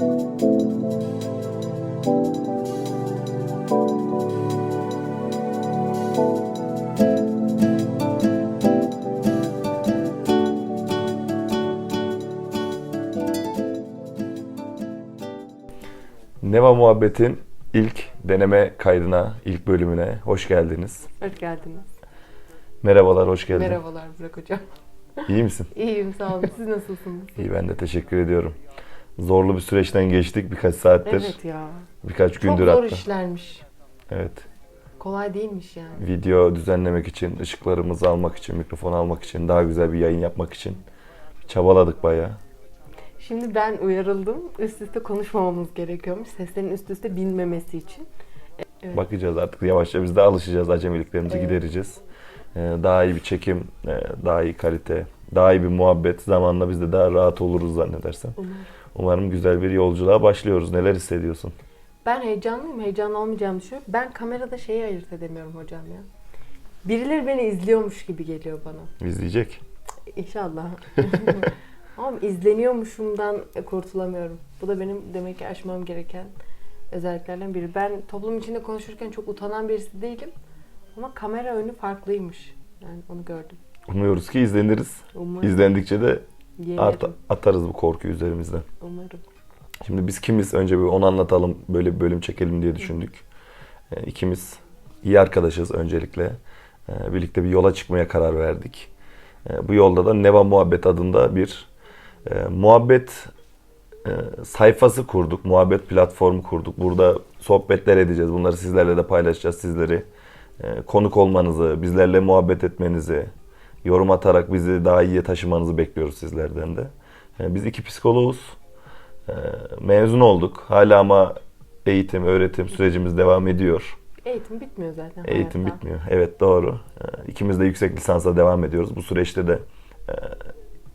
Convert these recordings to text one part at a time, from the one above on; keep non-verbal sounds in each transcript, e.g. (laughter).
Neva Muhabbet'in ilk deneme kaydına, ilk bölümüne hoş geldiniz. Hoş geldiniz. Merhabalar, hoş geldin. Merhabalar Burak Hocam. İyi misin? İyiyim sağ olun. Siz nasılsınız? İyi ben de teşekkür ediyorum. Zorlu bir süreçten geçtik birkaç saattir. Evet ya. Birkaç Çok gündür zor hatta. işlermiş. Evet. Kolay değilmiş yani. Video düzenlemek için, ışıklarımızı almak için, mikrofon almak için, daha güzel bir yayın yapmak için çabaladık bayağı. Şimdi ben uyarıldım. Üst üste konuşmamamız gerekiyormuş. Seslerin üst üste binmemesi için. Evet. Bakacağız artık yavaşça biz de alışacağız, acemiliklerimizi Evet. gidereceğiz. Ee, daha iyi bir çekim, e, daha iyi kalite, daha iyi bir muhabbet zamanla biz de daha rahat oluruz zannedersem. Umarım. Umarım güzel bir yolculuğa başlıyoruz. Neler hissediyorsun? Ben heyecanlıyım. Heyecanlı olmayacağımı düşünüyorum. Ben kamerada şeyi ayırt edemiyorum hocam ya. Birileri beni izliyormuş gibi geliyor bana. İzleyecek. İnşallah. (laughs) Ama izleniyormuşumdan kurtulamıyorum. Bu da benim demek ki aşmam gereken özelliklerden biri. Ben toplum içinde konuşurken çok utanan birisi değilim. Ama kamera önü farklıymış. Yani onu gördüm. Umuyoruz ki izleniriz. Umarım. İzlendikçe de Yemedim. art- atarız bu korkuyu üzerimizden. Umarım. Şimdi biz kimiz? Önce bir onu anlatalım. Böyle bir bölüm çekelim diye düşündük. Ee, İkimiz iyi arkadaşız öncelikle. Ee, Birlikte bir yola çıkmaya karar verdik. Ee, Bu yolda da Neva Muhabbet adında bir e, muhabbet e, sayfası kurduk. Muhabbet platformu kurduk. Burada sohbetler edeceğiz. Bunları sizlerle de paylaşacağız. Sizleri e, konuk olmanızı, bizlerle muhabbet etmenizi, yorum atarak bizi daha iyiye taşımanızı bekliyoruz sizlerden de. E, Biz iki psikoloğuz. E, Mezun olduk. Hala ama eğitim, öğretim sürecimiz devam ediyor. Eğitim bitmiyor zaten. Eğitim hayatta. bitmiyor. Evet doğru. Ee, İkimiz de yüksek lisansa devam ediyoruz. Bu süreçte de e,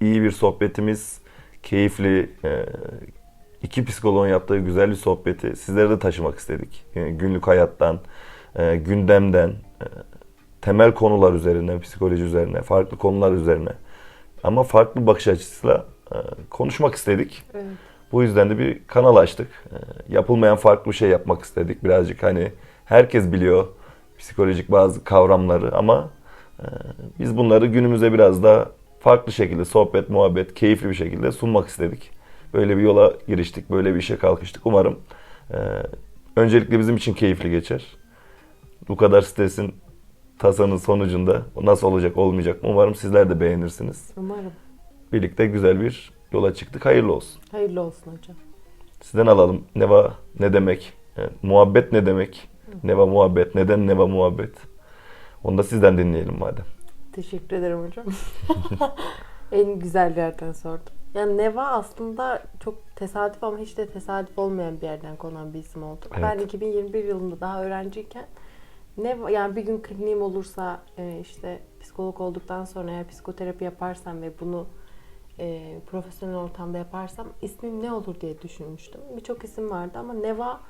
iyi bir sohbetimiz, keyifli, e, iki psikoloğun yaptığı güzel bir sohbeti sizlere de taşımak istedik. Yani günlük hayattan, e, gündemden, e, temel konular üzerine, psikoloji üzerine, farklı konular üzerine ama farklı bakış açısıyla e, konuşmak istedik. Evet. Bu yüzden de bir kanal açtık. Ee, Yapılmayan farklı bir şey yapmak istedik. Birazcık hani herkes biliyor psikolojik bazı kavramları ama e, biz bunları günümüze biraz daha farklı şekilde sohbet, muhabbet, keyifli bir şekilde sunmak istedik. Böyle bir yola giriştik, böyle bir işe kalkıştık. Umarım e, öncelikle bizim için keyifli geçer. Bu kadar stresin, tasanın sonucunda nasıl olacak, olmayacak mı? Umarım sizler de beğenirsiniz. Umarım. Birlikte güzel bir yola çıktık. Hayırlı olsun. Hayırlı olsun hocam. Sizden alalım. Neva ne demek? Yani muhabbet ne demek? Neva muhabbet. Neden neva muhabbet? Onu da sizden dinleyelim madem. Teşekkür ederim hocam. (laughs) en güzel yerden sordum. Yani Neva aslında çok tesadüf ama hiç de tesadüf olmayan bir yerden konan bir isim oldu. Evet. Ben 2021 yılında daha öğrenciyken Neva yani bir gün kliniğim olursa e, işte psikolog olduktan sonra eğer psikoterapi yaparsam ve bunu e, profesyonel ortamda yaparsam ismim ne olur diye düşünmüştüm. Birçok isim vardı ama Neva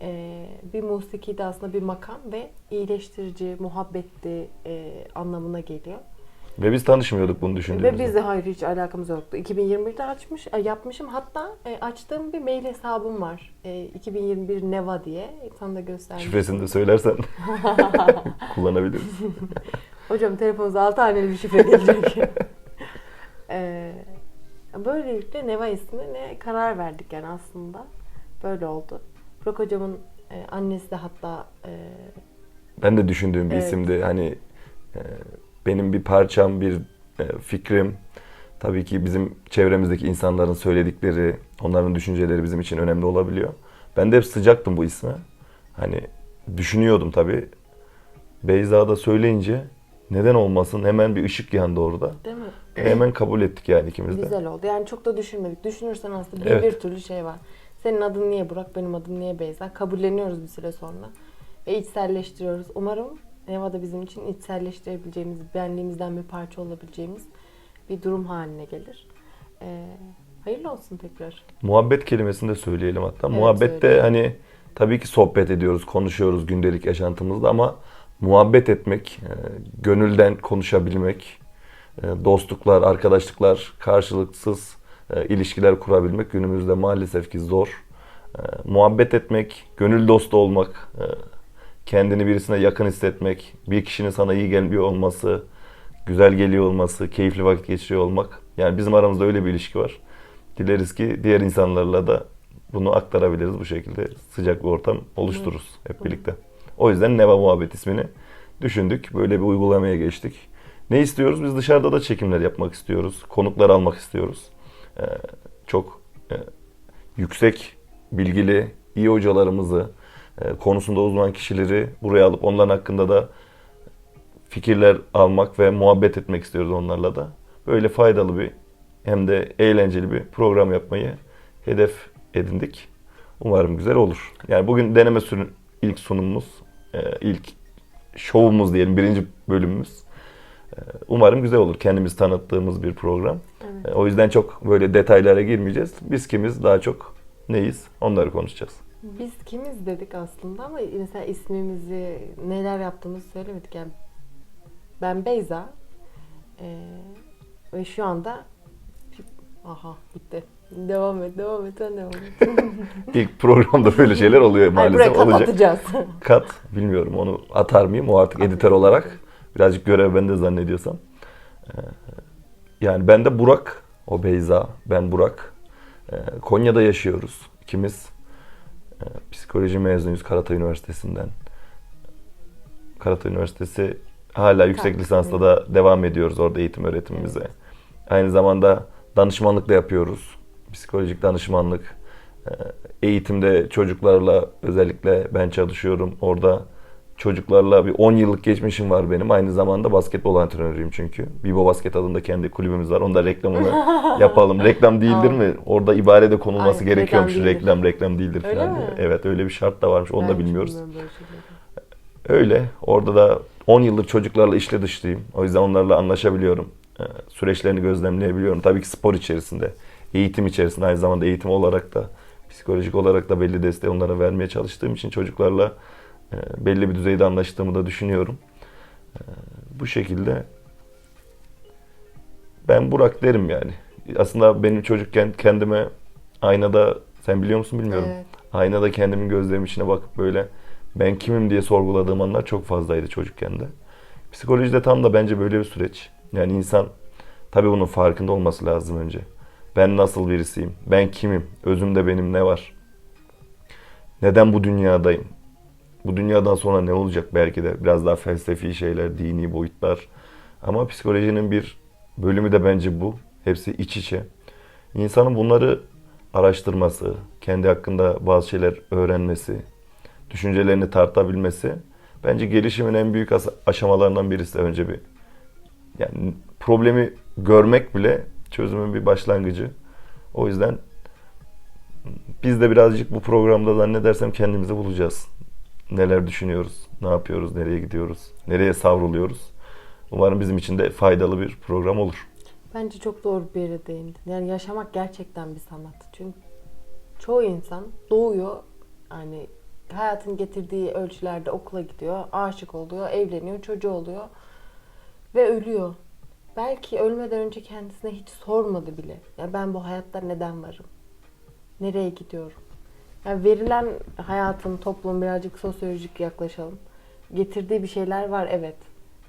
e, bir musikiydi aslında bir makam ve iyileştirici, muhabbetti e, anlamına geliyor. Ve biz tanışmıyorduk bunu Ve düşündüğümüzde. bizde hayır hiç alakamız yoktu. 2021'de açmış, e, yapmışım. Hatta e, açtığım bir mail hesabım var. E, 2021 Neva diye. Sana da göstermiştim. Şifresini de söylersen (laughs) (laughs) kullanabiliriz. Hocam telefonunuza 6 haneli bir şifre gelecek. (laughs) e, böylelikle Neva ismine karar verdik yani aslında. Böyle oldu. Burak hocamın e, annesi de hatta e, Ben de düşündüğüm bir Evet. isimdi. Hani e, benim bir parçam, bir e, fikrim. Tabii ki bizim çevremizdeki insanların söyledikleri, onların düşünceleri bizim için önemli olabiliyor. Ben de hep sıcaktım bu isme. Hani düşünüyordum tabii. Beyza da söyleyince neden olmasın hemen bir ışık yandı orada. değil mi? Hemen kabul ettik yani ikimiz de. Güzel oldu. Yani çok da düşünmedik. Düşünürsen aslında bin Evet. bir türlü şey var. Senin adın niye Burak, benim adım niye Beyza? Kabulleniyoruz bir süre sonra. Ve içselleştiriyoruz. Umarım Neva da bizim için içselleştirebileceğimiz, benliğimizden bir parça olabileceğimiz bir durum haline gelir. Ee, hayırlı olsun tekrar. Muhabbet kelimesini de söyleyelim hatta. Evet, Muhabbette söyleyelim. hani tabii ki sohbet ediyoruz, konuşuyoruz gündelik yaşantımızda ama muhabbet etmek, e, gönülden konuşabilmek, e, dostluklar, arkadaşlıklar karşılıksız e, ilişkiler kurabilmek günümüzde maalesef ki zor. Muhabbet etmek, gönül dostu olmak, kendini birisine yakın hissetmek, bir kişinin sana iyi geliyor olması, güzel geliyor olması, keyifli vakit geçiriyor olmak. Yani bizim aramızda öyle bir ilişki var. Dileriz ki diğer insanlarla da bunu aktarabiliriz bu şekilde sıcak bir ortam oluştururuz hep birlikte. O yüzden Neva Muhabbet ismini düşündük. Böyle bir uygulamaya geçtik. Ne istiyoruz? Biz dışarıda da çekimler yapmak istiyoruz. Konuklar almak istiyoruz. Ee, çok e, yüksek bilgili, iyi hocalarımızı, konusunda uzman kişileri buraya alıp onların hakkında da fikirler almak ve muhabbet etmek istiyoruz onlarla da. Böyle faydalı bir hem de eğlenceli bir program yapmayı hedef edindik. Umarım güzel olur. Yani bugün deneme sürün ilk sunumumuz, e, ilk şovumuz diyelim, birinci bölümümüz. E, Umarım güzel olur. Kendimizi tanıttığımız bir program. Evet. E, O yüzden çok böyle detaylara girmeyeceğiz. Biz kimiz, daha çok neyiz onları konuşacağız. Biz kimiz dedik aslında ama mesela ismimizi, neler yaptığımızı söylemedik. Yani ben Beyza ee, ve şu anda aha bitti. Devam et, devam et, sen devam et. (laughs) İlk programda böyle şeyler oluyor Hayır, buraya maalesef kat olacak. atacağız. (laughs) Kat bilmiyorum onu atar mıyım o artık editör olarak. Birazcık görev bende zannediyorsam. Ee, Yani ben de Burak, o Beyza, ben Burak. Ee, Konya'da yaşıyoruz ikimiz. Ee, Psikoloji mezunuyuz Karatay Üniversitesi'nden. Karatay Üniversitesi hala yüksek Karat, lisansla da devam ediyoruz orada eğitim öğretimimize. Aynı zamanda danışmanlık da yapıyoruz. Psikolojik danışmanlık. Ee, Eğitimde çocuklarla özellikle ben çalışıyorum. Orada çocuklarla bir 10 yıllık geçmişim var benim. Aynı zamanda basketbol antrenörüyüm çünkü. Bibo Basket adında kendi kulübümüz var. Onun da reklamını (laughs) yapalım. Reklam değildir mi? Orada ibarede konulması Aynen, gerekiyormuş. reklam Reklam değildir. reklam, değildir Öyle falan mi? diye. Evet öyle bir şart da varmış. Onu Ben da bilmiyoruz. Öyle. Orada da 10 yıllık çocuklarla işle dışlıyım. O yüzden onlarla anlaşabiliyorum. Ee, Süreçlerini gözlemleyebiliyorum. Tabii ki spor içerisinde, eğitim içerisinde aynı zamanda eğitim olarak da psikolojik olarak da belli desteği onlara vermeye çalıştığım için çocuklarla belli bir düzeyde anlaştığımı da düşünüyorum. Ee, Bu şekilde ben Burak derim yani. Aslında benim çocukken kendime aynada sen biliyor musun bilmiyorum. Evet. Aynada kendimin gözlerimin içine bakıp böyle ben kimim diye sorguladığım anlar çok fazlaydı çocukken de. Psikolojide tam da bence böyle bir süreç. Yani insan tabii bunun farkında olması lazım önce. Ben nasıl birisiyim? Ben kimim? Özümde benim ne var? Neden bu dünyadayım? Bu dünyadan sonra ne olacak belki de biraz daha felsefi şeyler, dini boyutlar. Ama psikolojinin bir bölümü de bence bu. Hepsi iç içe. İnsanın bunları araştırması, kendi hakkında bazı şeyler öğrenmesi, düşüncelerini tartabilmesi bence gelişimin en büyük aşamalarından birisi önce bir yani problemi görmek bile çözümün bir başlangıcı. O yüzden biz de birazcık bu programda zannedersem kendimizi bulacağız. Neler düşünüyoruz, ne yapıyoruz, nereye gidiyoruz, nereye savruluyoruz. Umarım bizim için de faydalı bir program olur. Bence çok doğru bir yere değindin. Yani yaşamak gerçekten bir sanat. Çünkü çoğu insan doğuyor, yani hayatın getirdiği ölçülerde okula gidiyor, aşık oluyor, evleniyor, çocuğu oluyor ve ölüyor. Belki ölmeden önce kendisine hiç sormadı bile. Ya ben bu hayatta neden varım? Nereye gidiyorum? Yani verilen hayatın, toplum birazcık sosyolojik yaklaşalım. Getirdiği bir şeyler var evet.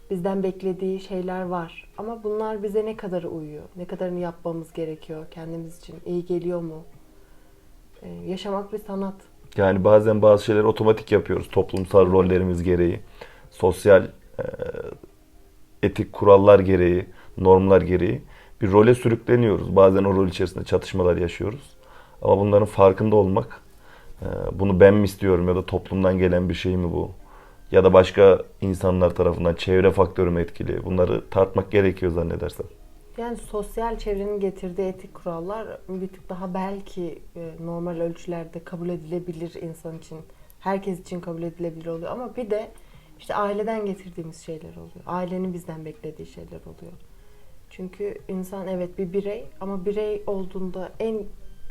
Bizden beklediği şeyler var. Ama bunlar bize ne kadar uyuyor? Ne kadarını yapmamız gerekiyor kendimiz için? İyi geliyor mu? Ee, yaşamak bir sanat. Yani bazen bazı şeyleri otomatik yapıyoruz toplumsal rollerimiz gereği, sosyal e, etik kurallar gereği, normlar gereği bir role sürükleniyoruz. Bazen o rol içerisinde çatışmalar yaşıyoruz. Ama bunların farkında olmak, bunu ben mi istiyorum ya da toplumdan gelen bir şey mi bu? Ya da başka insanlar tarafından çevre faktörü mü etkili? Bunları tartmak gerekiyor zannedersem. Yani sosyal çevrenin getirdiği etik kurallar bir tık daha belki e, normal ölçülerde kabul edilebilir insan için. Herkes için kabul edilebilir oluyor. Ama bir de işte aileden getirdiğimiz şeyler oluyor. Ailenin bizden beklediği şeyler oluyor. Çünkü insan evet bir birey ama birey olduğunda en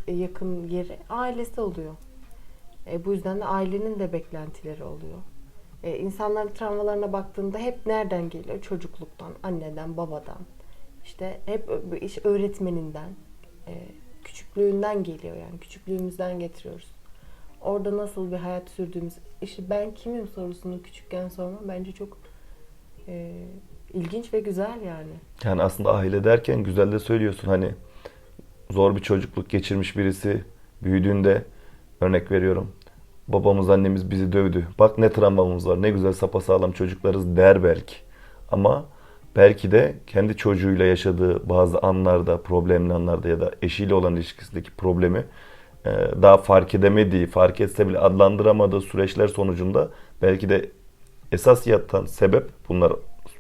yakın yeri ailesi oluyor. E, bu yüzden de ailenin de beklentileri oluyor. E, insanların travmalarına baktığında hep nereden geliyor? Çocukluktan, anneden, babadan. İşte hep iş öğretmeninden, e, küçüklüğünden geliyor yani küçüklüğümüzden getiriyoruz. Orada nasıl bir hayat sürdüğümüz, işte ben kimim sorusunu küçükken sormam bence çok e, ilginç ve güzel yani. Yani aslında aile derken güzel de söylüyorsun hani zor bir çocukluk geçirmiş birisi büyüdüğünde örnek veriyorum. Babamız annemiz bizi dövdü. Bak ne travmamız var. Ne güzel sapasağlam çocuklarız der belki. Ama belki de kendi çocuğuyla yaşadığı bazı anlarda, problemli anlarda ya da eşiyle olan ilişkisindeki problemi e, daha fark edemediği, fark etse bile adlandıramadığı süreçler sonucunda belki de esas yatan sebep bunlar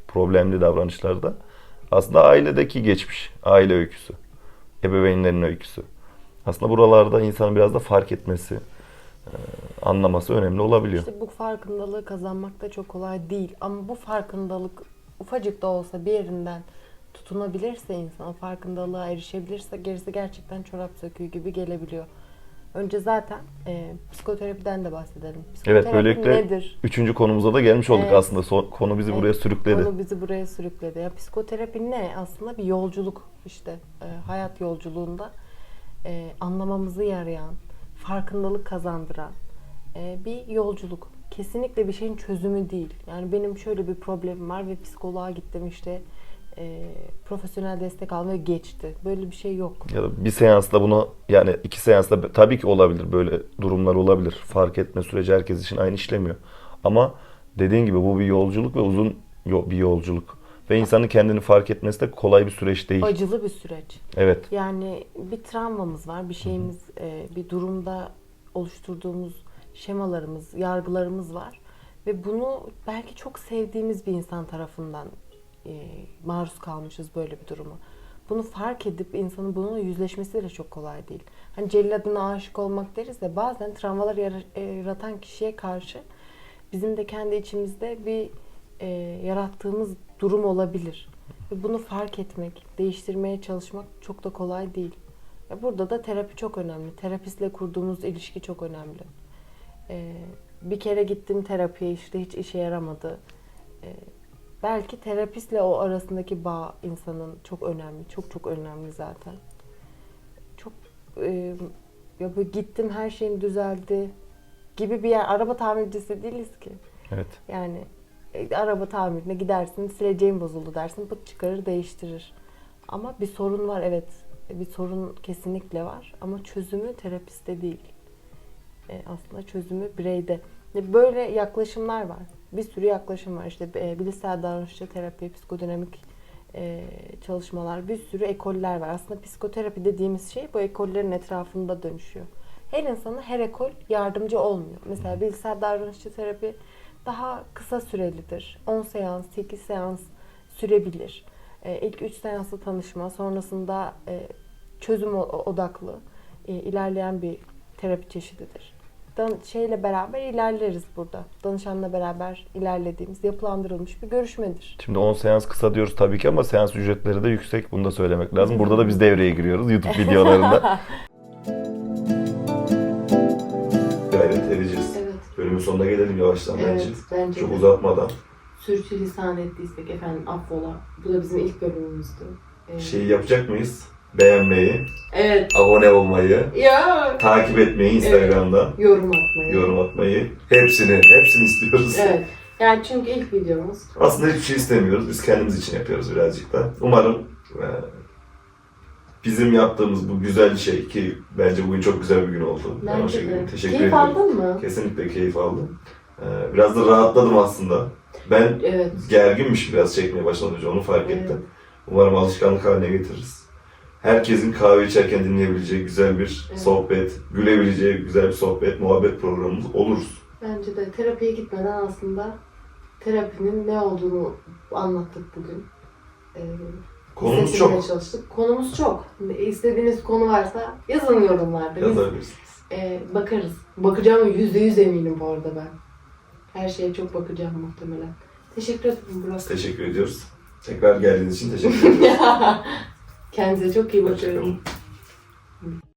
problemli davranışlarda aslında ailedeki geçmiş, aile öyküsü, ebeveynlerin öyküsü. Aslında buralarda insanın biraz da fark etmesi, e, anlaması önemli olabiliyor. İşte bu farkındalığı kazanmak da çok kolay değil. Ama bu farkındalık ufacık da olsa bir yerinden tutunabilirse insan, o farkındalığa erişebilirse gerisi gerçekten çorap söküğü gibi gelebiliyor. Önce zaten e, psikoterapiden de bahsedelim. Evet, Psikoterapi böylelikle nedir? Üçüncü konumuza da gelmiş olduk Evet. aslında. Son- konu bizi buraya Evet, sürükledi. Konu bizi buraya sürükledi. Ya psikoterapi ne? Aslında bir yolculuk işte e, hayat yolculuğunda e, anlamamızı yarayan, farkındalık kazandıran e, bir yolculuk. Kesinlikle bir şeyin çözümü değil. Yani benim şöyle bir problemim var ve psikoloğa gittim işte e, profesyonel destek almaya geçti. Böyle bir şey yok. Ya da bir seansla bunu yani iki seansla tabii ki olabilir böyle durumlar olabilir. Fark etme süreci herkes için aynı işlemiyor. Ama dediğin gibi bu bir yolculuk ve uzun bir yolculuk. Ve insanın kendini fark etmesi de kolay bir süreç değil. Acılı bir süreç. Evet. Yani bir travmamız var, bir şeyimiz, e, bir durumda oluşturduğumuz şemalarımız, yargılarımız var ve bunu belki çok sevdiğimiz bir insan tarafından e, maruz kalmışız böyle bir duruma. Bunu fark edip insanın bununla yüzleşmesi de çok kolay değil. Hani celladına aşık olmak deriz de bazen travmalar e, yaratan kişiye karşı bizim de kendi içimizde bir e, yarattığımız durum olabilir. Ve bunu fark etmek, değiştirmeye çalışmak çok da kolay değil. Ya burada da terapi çok önemli. Terapistle kurduğumuz ilişki çok önemli. Ee, bir kere gittim terapiye işte hiç işe yaramadı. Ee, belki terapistle o arasındaki bağ insanın çok önemli. Çok çok önemli zaten. Çok e, ya böyle gittim her şeyim düzeldi gibi bir yer. Araba tamircisi değiliz ki. Evet. Yani e, araba tamirine gidersin, sileceğin bozuldu dersin, pıt çıkarır değiştirir. Ama bir sorun var evet, bir sorun kesinlikle var ama çözümü terapiste değil. E, aslında çözümü bireyde. E, Böyle yaklaşımlar var. Bir sürü yaklaşım var. İşte e, bilişsel davranışçı terapi, psikodinamik e, çalışmalar, bir sürü ekoller var. Aslında psikoterapi dediğimiz şey bu ekollerin etrafında dönüşüyor. Her insana her ekol yardımcı olmuyor. Mesela bilişsel davranışçı terapi daha kısa sürelidir. 10 seans, 8 seans sürebilir. E, ilk 3 seansla tanışma, sonrasında e, çözüm odaklı e, ilerleyen bir terapi çeşididir. Dan şeyle beraber ilerleriz burada. Danışanla beraber ilerlediğimiz yapılandırılmış bir görüşmedir. Şimdi 10 seans kısa diyoruz tabii ki ama seans ücretleri de yüksek. Bunu da söylemek lazım. Burada da biz devreye giriyoruz YouTube videolarında. (laughs) Gayret edeceğiz. Evet. Bölümün sonuna gelelim yavaştan bence. bence Çok uzatmadan. Sürçülisan ettiysek efendim affola. Bu da bizim ilk bölümümüzdü. Ee, Şeyi yapacak mıyız? Beğenmeyi, Evet. abone olmayı, Ya. takip etmeyi Instagram'dan, Yorum atmayı. yorum atmayı. Hepsini, hepsini istiyoruz. Evet. Yani çünkü ilk videomuz. Aslında hiçbir şey istemiyoruz. Biz kendimiz için yapıyoruz birazcık da. Umarım e, bizim yaptığımız bu güzel şey ki bence bugün çok güzel bir gün oldu. Ben Bence de. teşekkür Keyif ederim. aldın mı? Kesinlikle keyif aldım. Ee, Biraz da rahatladım aslında. Ben Evet. gerginmiş biraz çekmeye önce onu fark Evet. ettim. Umarım alışkanlık haline getiririz. Herkesin kahve içerken dinleyebileceği güzel bir Evet. sohbet, gülebileceği güzel bir sohbet, muhabbet programımız oluruz. Bence de terapiye gitmeden aslında terapinin ne olduğunu anlattık bugün. Ee, Konumuz çok. Çalıştık. Konumuz çok. İstediğiniz konu varsa yazın yorumlarda. Biz Yazabilirsiniz. e, bakarız. Bakacağım yüzde yüz eminim bu arada ben. Her şeye çok bakacağım muhtemelen. Teşekkür ederim Burak. Teşekkür ediyoruz. Tekrar geldiğiniz için teşekkür ederim. (laughs) Kendinize çok iyi bakıyorum. Hoşçakalın.